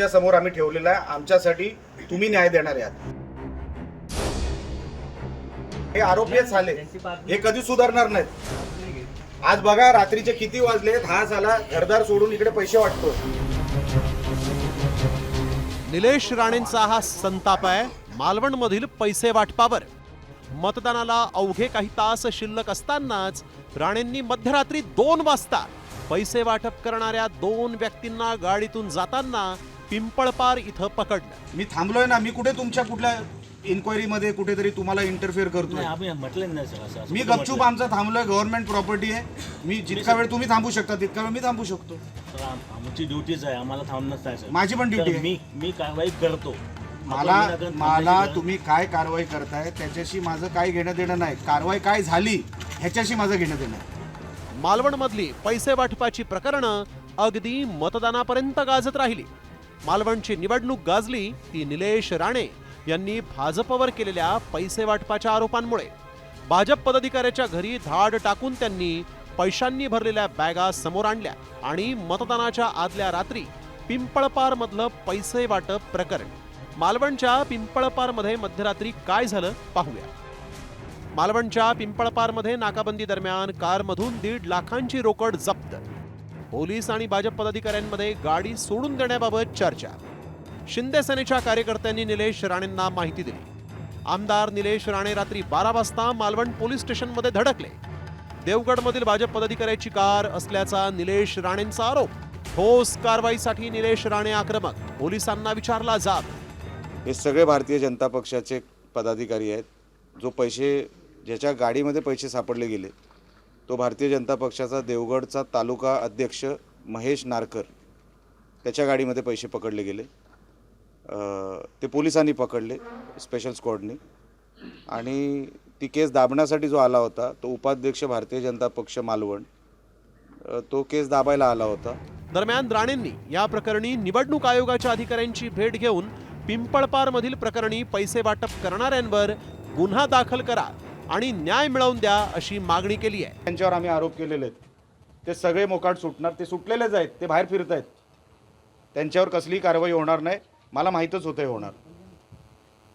तुमच्यासमोर आम्ही ठेवलेला आहे. आमच्यासाठी तुम्ही न्याय देणार आहात. हे आरोपीच झाले हे कधी सुधारणार नाहीत. आज बघा रात्रीचे किती वाजले? हा झाला. घरदार सोडून इकडे पैसे वाटतो निलेश राणेंचा हा संताप आहे. मालवणमधील पैसे वाटपावर. मतदानाला अवघे काही तास शिल्लक असतानाच राणेंनी मध्यरात्री दोन वाजता पैसे वाटप करणाऱ्या दोन व्यक्तींना गाडीतून जाताना पिंपळपार इथं पकडलं. मी थांबलोय ना मी कुठे तुमच्या कुठल्या इन्क्वायरी मध्ये कुठेतरी तुम्हाला इंटरफिअर करतोय? आम्ही म्हटलं नाही सर असं असं मी गपचूप? आमचा थांबलोय गव्हर्नमेंट प्रॉपर्टी आहे. मी जितका वेळ तुम्ही थांबू शकता तितका वेळ मी थांबू शकतो. सर, आम- आमची ड्युटीच आहे आम्हाला थांबणंच नाही सर. माझी पण तर duty आहे. मी मी कारवाई करतो. मला आपण विनाकारण मला थांबायची तुम्ही काय कारवाई करताय त्याच्याशी माझं काय घेणं देणं नाही. कारवाई काय झाली ह्याच्याशी माझं घेणं देणं आहे. मालवणमधली पैसे वाटपाची प्रकरणं अगदी मतदानापर्यंत गाजत राहिली. मालवणची निवडणूक गाजली ती निलेश राणे यांनी भाजपवर केलेल्या पैसे वाटपाच्या आरोपांमुळे. भाजप पदाधिकाऱ्याच्या घरी धाड टाकून त्यांनी पैशांनी भरलेल्या बॅगा समोर आणल्या आणि मतदानाच्या आदल्या रात्री पिंपळपार मधलं पैसे वाटप प्रकरण. मालवणच्या पिंपळपारमध्ये मध्यरात्री काय झालं पाहूया. मालवणच्या पिंपळपारमध्ये नाकाबंदी दरम्यान कारमधून दीड लाखांची रोकड जप्त पोलीस आणि भाजप पदाधिकाऱ्यांमध्ये गाडी सोडून देण्याबाबत चर्चा. शिंदे सेनेच्या कार्यकर्त्यांनी निलेश राणेंना माहिती दिली. आमदार निलेश राणे रात्री बारा वाजता मालवण पोलीस स्टेशनमध्ये धडकले. देवगडमधील भाजप पदाधिकाऱ्याची कार असल्याचा निलेश राणेंचा आरोप. ठोस कारवाईसाठी निलेश राणे आक्रमक पोलिसांना विचारला जाब. हे सगळे भारतीय जनता पक्षाचे पदाधिकारी आहेत. जो पैसे ज्याच्या गाडीमध्ये पैसे सापडले गेले तो भारतीय जनता पक्षाचा देवगडचा तालुका अध्यक्ष महेश नारकर. त्याच्या गाडीमध्ये पैसे पकडले गेले. ते पोलिसांनी पकडले स्पेशल स्क्वॉडने आणि ती केस दाबण्यासाठी जो आला होता तो उपाध्यक्ष भारतीय जनता पक्ष मालवण तो केस दाबायला आला होता. दरम्यान राणेंनी या प्रकरणी निवडणूक आयोगाच्या अधिकाऱ्यांची भेट घेऊन पिंपळपार मधील प्रकरणी पैसे वाटप करणाऱ्यांवर गुन्हा दाखल करा आणि न्याय मिळवून द्या अशी मागणी केली आहे. त्यांच्यावर आम्ही आरोप केलेले आहेत. ते सगळे मोकाट सुटणार ते सुटलेलेच आहेत ते बाहेर फिरत आहेत. त्यांच्यावर कसलीही कारवाई होणार नाही. मला माहीतच होतं हे होणार.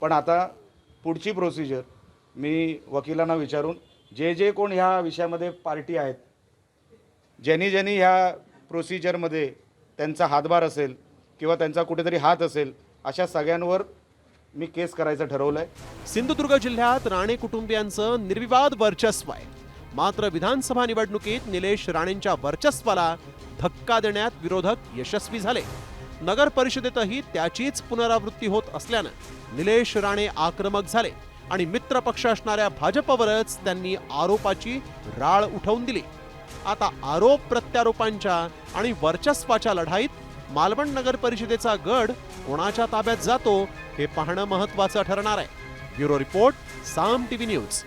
पण आता पुढची प्रोसिजर मी वकिलांना विचारून जे जे कोण ह्या विषयामध्ये पार्टी आहेत ज्यांनी ज्यांनी ह्या प्रोसिजरमध्ये त्यांचा हातभार असेल किंवा त्यांचा कुठेतरी हात असेल अशा सगळ्यांवर मी केस करायचं ठरवलं आहे सिंधुदुर्ग जिल्ह्यात राणे कुटुंबियांचं निर्विवाद वर्चस्व आहे. मात्र विधानसभा निवडणुकीत निलेश राणेंच्या वर्चस्वाला धक्का देण्यात विरोधक यशस्वी झाले. नगर परिषदेतही त्याचीच पुनरावृत्ती होत असल्यानं निलेश राणे आक्रमक झाले आणि मित्र पक्ष असणाऱ्या भाजपवरच त्यांनी आरोपाची राळ उठवून दिली. आता आरोप प्रत्यारोपांच्या आणि वर्चस्वाच्या लढाईत मालवण नगर परिषदेचा गड कोणाच्या ताब्यात जातो हे पाहणं महत्वाचं ठरणार आहे. Bureau report Saam TV news.